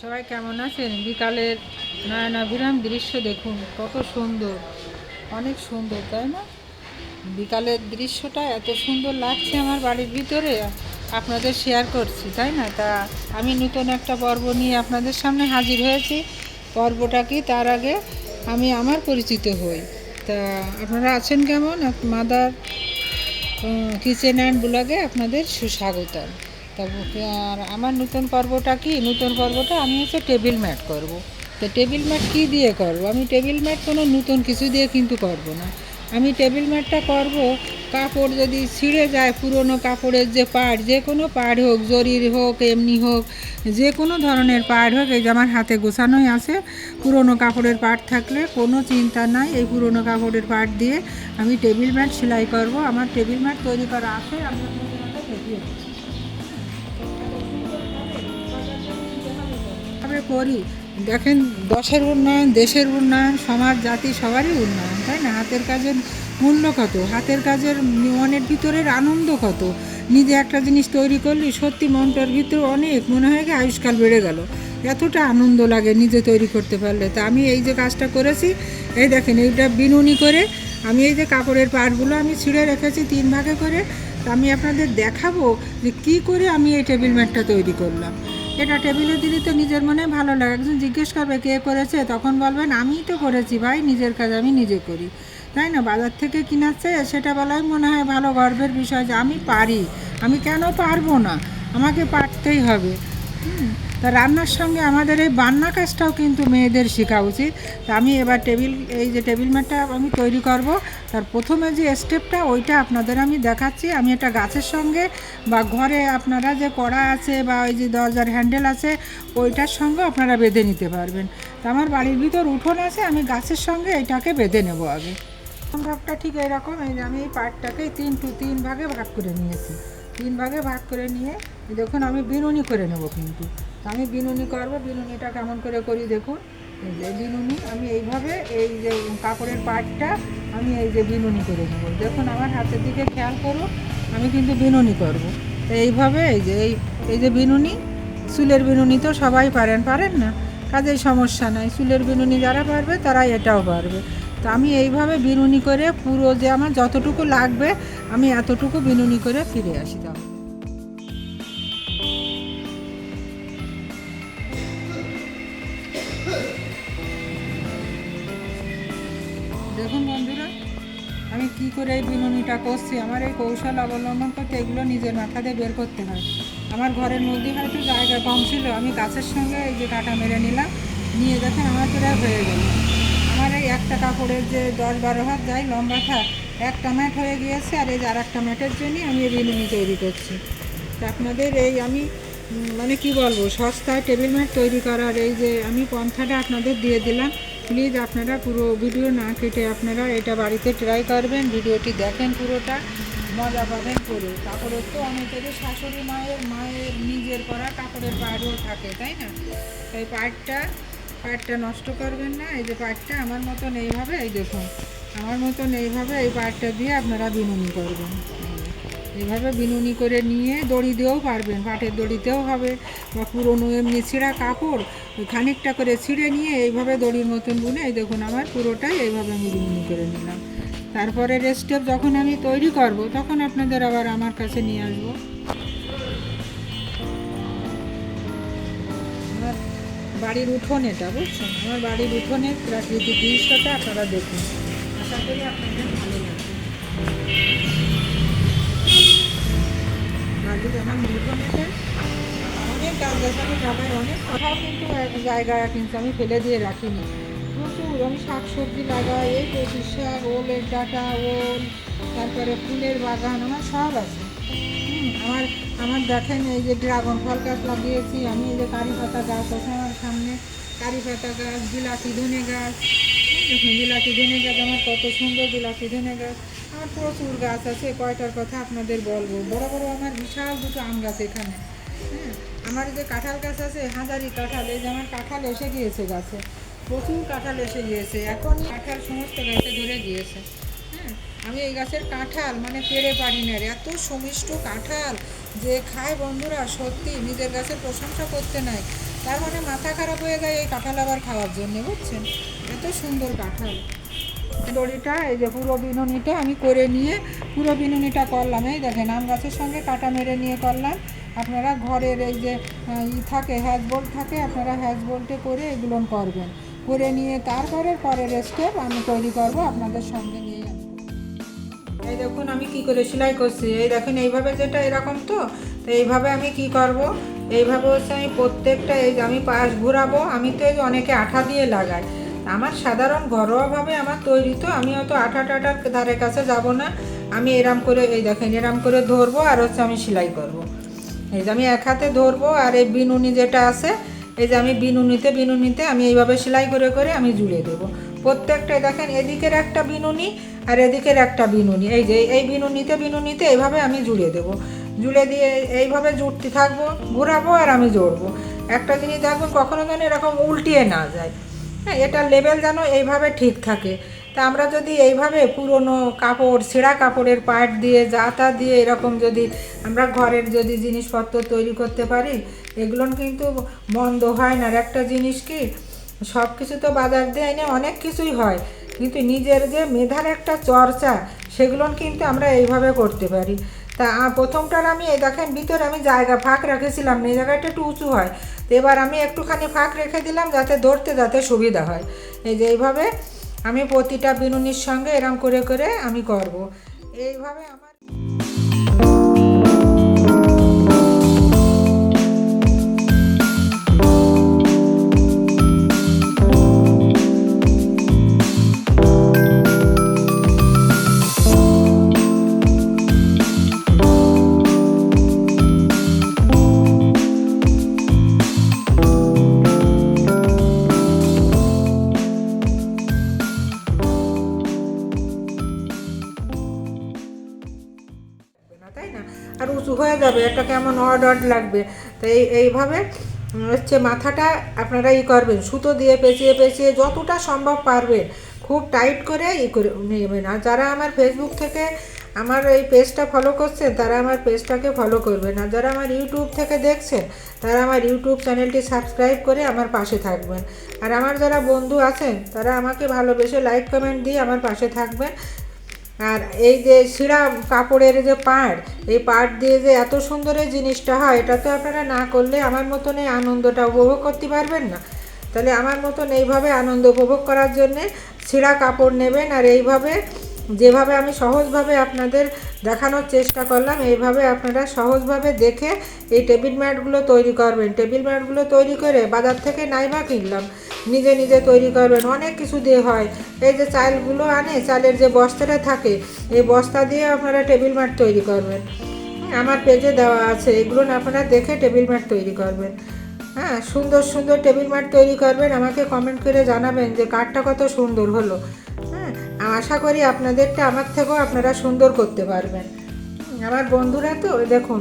সবাই কেমন আছেন? বিকালের নয়নাভিরাম দৃশ্য দেখুন, কত সুন্দর। অনেক সুন্দর, তাই না? বিকালের দৃশ্যটা এত সুন্দর লাগছে আমার বাড়ির ভিতরে। আপনাদের শেয়ার করছি, তাই না? তা আমি নতুন একটা পর্ব নিয়ে আপনাদের সামনে হাজির হয়েছি। পর্বটা কি তার আগে আমি আমার পরিচিত হই। তা আপনারা আছেন কেমন? মাদার কিচেন অ্যান্ড ব্লগে আপনাদের সুস্বাগতম। তা আর আমার নতুন পর্বটা কি? নতুন পর্বটা আমি হচ্ছে টেবিল ম্যাট করব। তো টেবিল ম্যাট কী দিয়ে করব? আমি টেবিল ম্যাট কোনো নতুন কিছু দিয়ে কিন্তু করব না। আমি টেবিল ম্যাটটা করব, কাপড় যদি ছিঁড়ে যায় পুরনো কাপড়ের যে পাড়, যে কোনো পাড় হোক, জরির হোক, এমনি হোক, যে কোনো ধরনের পাড় হোক, এই যে আমার হাতে গোছানোই আছে, পুরনো কাপড়ের পাড় থাকলে কোনো চিন্তা নাই, এই পুরনো কাপড়ের পাড় দিয়ে আমি টেবিল ম্যাট সেলাই করব। আমার টেবিল ম্যাট তৈরি করা আছে, আমি দেখিয়ে ভাবে করি দেখেন, দশের উন্নয়ন, দেশের উন্নয়ন, সমাজ, জাতি, সবারই উন্নয়ন, তাই না? হাতের কাজের মূল্য কত? হাতের কাজের মনের ভিতরের আনন্দ কত? নিজে একটা জিনিস তৈরি করলে, সত্যি মনটার ভিতরে অনেক মনে হয় আয়ুষ্কাল বেড়ে গেল। এতটা আনন্দ লাগে নিজে তৈরি করতে পারলে। তা আমি এই যে কাজটা করেছি, এই দেখেন, এইটা বিনুনি করে আমি এই যে কাপড়ের পাড়গুলো আমি ছিঁড়ে রেখেছি তিন ভাগে করে। তা আমি আপনাদের দেখাবো যে কি করে আমি এই টেবিল ম্যাটটা তৈরি করলাম। এটা টেবিলে দিলে তো নিজের মনে ভালো লাগে। একজন জিজ্ঞেস করবে, কে করেছে? তখন বলবেন আমিই তো করেছি ভাই, নিজের কাজ আমি নিজে করি। তাই না? বাজার থেকে কিনাচ্ছে সেটা বলাই মনে হয় ভালো গর্বের বিষয় যে আমি পারি। আমি কেন পারব না? আমাকে পারতেই হবে। তা রান্নার সঙ্গে আমাদের এই বান্না কাজটাও কিন্তু মেয়েদের শেখা উচিত। তা আমি এবার টেবিল, এই যে টেবিল ম্যাটটা আমি তৈরি করব। তার প্রথমে যে স্টেপটা, ওইটা আপনাদের আমি দেখাচ্ছি। আমি একটা গাছের সঙ্গে বা ঘরে আপনারা যে কড়া আছে বা ওই যে দরজার হ্যান্ডেল আছে, ওইটার সঙ্গে আপনারা বেঁধে নিতে পারবেন। তা আমার বাড়ির ভিতর উঠোন আছে, আমি গাছের সঙ্গে এটাকে বেঁধে নেব আগে। ভাগটা ঠিক এরকম এই যে আমি এই পার্টটাকে তিন টু তিন ভাগে ভাগ করে নিয়েছি। তিন ভাগে ভাগ করে নিয়ে, দেখুন আমি বিনুনি করে নেব কিন্তু। আমি বিনুনি করব, বিনুনিটা কেমন করে করি দেখুন। এই যে বিনুনি, আমি এইভাবে এই যে কাপড়ের পাটটা আমি এই যে বিনুনি করে নেব। দেখুন আমার হাতের দিকে খেয়াল করুন, আমি কিন্তু বিনুনি করব। তো এইভাবে এই যে, এই এই যে বিনুনি, চুলের বিনুনি তো সবাই পারেন পারেন না? কাজেই সমস্যা নাই। চুলের বিনুনি যারা পারবে তারা এটাও পারবে। তো আমি এইভাবে বিনুনি করে পুরো যে আমার যতটুকু লাগবে, আমি এতটুকু বিনুনি করে ফিরে আসি তাও দেখুন বন্ধুরা, আমি কি করে এই বিনুনিটা করছি, আমার এই কৌশল অবলম্বন করতে এগুলো নিজের মাথা দিয়ে বের করতে হয়। আমার ঘরের মধ্যে হয়তো জায়গা কম ছিল, আমি গাছের সঙ্গে এই যে কাটা মেরে নিলাম, নিয়ে দেখেন আমার প্রায় হয়ে গেল। একটা কাপড়ের যে দশ বারো হাত যায় লম্বা থাক, একটা ম্যাট হয়ে গিয়েছে আর এই আর একটা ম্যাটের জন্যই আমি বিনুনি তৈরি করছি। আপনাদের এই আমি মানে কি বলব সস্তায় টেবিল ম্যাট তৈরি করার এই যে আমি পন্থাটা আপনাদের দিয়ে দিলাম। প্লিজ আপনারা পুরো ভিডিও না কেটে আপনারা এটা বাড়িতে ট্রাই করবেন, ভিডিওটি দেখেন পুরোটা, মজা পাবেন করে কাপড়ের তো অনেকেরই শাশুড়ি মায়ের মায়ের নিজের করা কাপড়ের পাড়ও থাকে, তাই না? তাই পাড়টা পাড়টা নষ্ট করবেন না, এই যে পাড়টা আমার মতন এইভাবে, এই দেখুন, আমার মতন এইভাবে এই পাড়টা দিয়ে আপনারা বিনুনি করবেন। এইভাবে বিনুনি করে নিয়ে দড়ি দিয়েও পারবেন, পাটের দড়িতেও হবে, বা পুরনো এমনি ছিঁড়া কাপড় খানিকটা করে ছিঁড়ে নিয়ে এইভাবে দড়ির মতন বুনে, এই দেখুন, আমার পুরোটাই এইভাবে আমি বিনুনি করে নিলাম। তারপরে রেস্টেপ যখন আমি তৈরি করব, তখন আপনাদের আবার আমার কাছে নিয়ে আসব। বাড়ির উঠোন এটা বুঝছেন আমার বাড়ির উঠোনের প্রাকৃতিক দৃশ্যটা আপনারা দেখুন। আশা করি আপনাদের ভালো লাগবে। বাড়ির আমার উঠোনেতে অনেক গাছ কিন্তু এক জায়গায় কিন্তু আমি ফেলে দিয়ে রাখিনি। প্রচুর, আমি শাক সবজি লাগাই, এই কচু শাক, ওলের ডাটা, ওল, তারপরে ফুলের বাগান, আমার সব আছে। আমার আমার দেখেন এই যে ড্রাগন ফল গাছ লাগিয়েছি, আমি এই যে কারি পাতা গাছ আছে কারি পাতা গাছ বিলাতি ধনে গাছ। দেখুন, বিলাতি ধনে গাছ আমার কত সুন্দর বিলাতি ধনে গাছ। আমার প্রচুর গাছ আছে, কয়টার কথা আপনাদের বলব। বড় বড় আমার বিশাল দুটো আম গাছ এখানে। হ্যাঁ আমার যে কাঁঠাল গাছ আছে, হাজারি কাঁঠাল, এই যে আমার কাঁঠাল এসে গিয়েছে গাছে। প্রচুর কাঁঠাল এসে গিয়েছে, এখন কাঁঠাল সমস্ত গাছে ধরে গিয়েছে। হ্যাঁ আমি এই গাছের কাঁঠাল মানে পেরে পারি না। এত সুমিষ্ট কাঁঠাল যে খায় বন্ধুরা, সত্যি নিজের গাছের প্রশংসা করতে নাই। তার মানে মাথা খারাপ হয়ে যায় এই কাঁঠাল আবার খাওয়ার জন্য, বুঝছেন? এত সুন্দর কাঁঠাল। দড়িটা, এই যে পুরো বিনুনিটা আমি করে নিয়ে পুরো বিনুনিটা করলাম। এই দেখেন, আম গাছের সঙ্গে কাটা মেরে নিয়ে করলাম। আপনারা ঘরের এই যে ই থাকে হ্যাজ বোল্ট থাকে, আপনারা হ্যাজ বোল্টে করে এগুলো করবেন। করে নিয়ে তারপরে পরের স্টেপ আমি তৈরি করব আপনাদের সঙ্গে নিয়ে এই দেখুন আমি কি করে সেলাই করছি। এই দেখুন, এইভাবে যেটা এরকম তো তো এইভাবে আমি কি করব? এইভাবে হচ্ছে আমি প্রত্যেকটা এই আমি পাশ ঘুরাবো, আমি তো এই অনেকে আঠা দিয়ে লাগাই। আমার সাধারণ ঘরোয়াভাবে আমার তৈরি তো, আমি হয়তো আঠা টাটার ধারে কাছে যাব না। আমি এরাম করে, এই দেখেন, এরাম করে ধরবো আর হচ্ছে আমি সেলাই করব। এই যে আমি এক হাতে ধরবো আর এই বিনুনি যেটা আছে, এই যে আমি বিনুনিতে বিনুনিতে আমি এইভাবে সেলাই করে করে আমি জুড়ে দেবো। প্রত্যেকটাই দেখেন, এদিকের একটা বিনুনি আর এদিকের একটা বিনুনি। এই যে এই বিনুনিতে বিনুনিতে এইভাবে আমি জুড়ে দেবো। জুড়ে দিয়ে এইভাবে জুটতে থাকব, ঘোরাবো আর আমি জড়বো। একটা জিনিস দেখবেন কখনো যেন এরকম উল্টিয়ে না যায়। হ্যাঁ এটা লেভেল যেন এইভাবে ঠিক থাকে। তা আমরা যদি এইভাবে পুরনো কাপড় ছেঁড়া কাপড়ের পাট দিয়ে যা তা দিয়ে এরকম যদি আমরা ঘরের যদি জিনিসপত্র তৈরি করতে পারি, এগুলো কিন্তু মন্দ হয় না। আর একটা জিনিস কি, সব কিছু তো বাজার দিয়ে এনে অনেক কিছুই হয়। কিন্তু নিজের যে মেধার একটা চর্চা, সেগুলো কিন্তু আমরা এইভাবে করতে পারি। তা প্রথমটার আমি, এই দেখেন, ভিতরে আমি জায়গা ফাঁক রেখেছিলাম এই জায়গাটা একটু উঁচু হয়। তো এবার আমি একটুখানি ফাঁক রেখে দিলাম যাতে ধরতে, যাতে সুবিধা হয়। এই যে এইভাবে আমি প্রতিটা বিনুনির সঙ্গে এরম করে করে আমি করব। এইভাবে আমার আর উঁচু হয়ে যাবে, একটা কেমন অড অড লাগবে। তো এই, এইভাবে হচ্ছে মাথাটা আপনারা ই করবেন, সুতো দিয়ে পেঁচিয়ে পেঁচিয়ে যতটা সম্ভব পারবেন, খুব টাইট করে ই করে নেবেন। আর যারা আমার ফেসবুক থেকে আমার এই পেজটা ফলো করছেন, তারা আমার পেজটাকে ফলো করবেন। আর যারা আমার ইউটিউব থেকে দেখছেন, তারা আমার ইউটিউব চ্যানেলটি সাবস্ক্রাইব করে আমার পাশে থাকবেন। আর আমার যারা বন্ধু আছেন, তারা আমাকে ভালোবেসে লাইক কমেন্ট দিয়ে আমার পাশে থাকবেন। আর এই যে শিরা কাপড়ের যে পাড়, এই পাড় দিয়ে যে এত সুন্দর জিনিসটা হয়, এটা তো আপনারা না করলে আমার মতন এই আনন্দটা উপভোগ করতে পারবেন না। তাহলে আমার মতন এইভাবে আনন্দ উপভোগ করার জন্যে ছিঁড়া কাপড় নেবেন আর এইভাবে, যেভাবে আমি সহজভাবে আপনাদের দেখানোর চেষ্টা করলাম, এইভাবে আপনারা সহজভাবে দেখে এই টেবিল ম্যাটগুলো তৈরি করবেন। টেবিল ম্যাটগুলো তৈরি করে বাজার থেকে নাইবা কিনলাম। নিজে নিজে তৈরি করবেন অনেক কিছু দিয়ে হয়। এই যে চালগুলো আনে চালের যে বস্তাটা থাকে এই বস্তা দিয়ে আপনারা টেবিল ম্যাট তৈরি করবেন। হ্যাঁ, আমার পেজে দেওয়া আছে এগুলো আপনারা দেখে টেবিল ম্যাট তৈরি করবেন। হ্যাঁ সুন্দর সুন্দর টেবিল ম্যাট তৈরি করবেন আমাকে কমেন্ট করে জানাবেন যে কাঠটা কত সুন্দর হলো। হ্যাঁ আশা করি আপনাদেরটা আমার থেকেও আপনারা সুন্দর করতে পারবেন। আমার বন্ধুরা তো দেখুন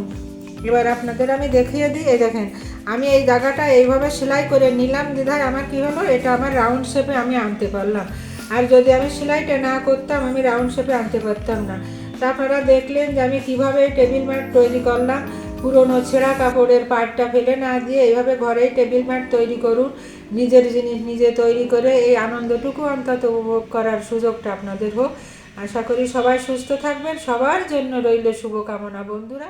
এবার আপনাদের আমি দেখিয়ে দিই দেখেন আমি এই জায়গাটা এইভাবে সেলাই করে নিলাম দিদায় আমার কি হলো? এটা আমার রাউন্ড শেপে আমি আনতে পারলাম। আর যদি আমি সেলাইটা না করতাম, আমি রাউন্ড শেপে আনতে পারতাম না। তারপরে দেখলেন যে আমি কীভাবে টেবিল ম্যাট তৈরি করলাম। পুরনো ছেঁড়া কাপড়ের পাটটা ফেলে না দিয়ে এইভাবে ঘরেই টেবিল ম্যাট তৈরি করুন। নিজের জিনিস নিজে তৈরি করে এই আনন্দটুকু অন্তত উপভোগ করার সুযোগটা আপনাদের হোক। আশা করি সবাই সুস্থ থাকবেন। সবার জন্য রইল শুভকামনা, বন্ধুরা।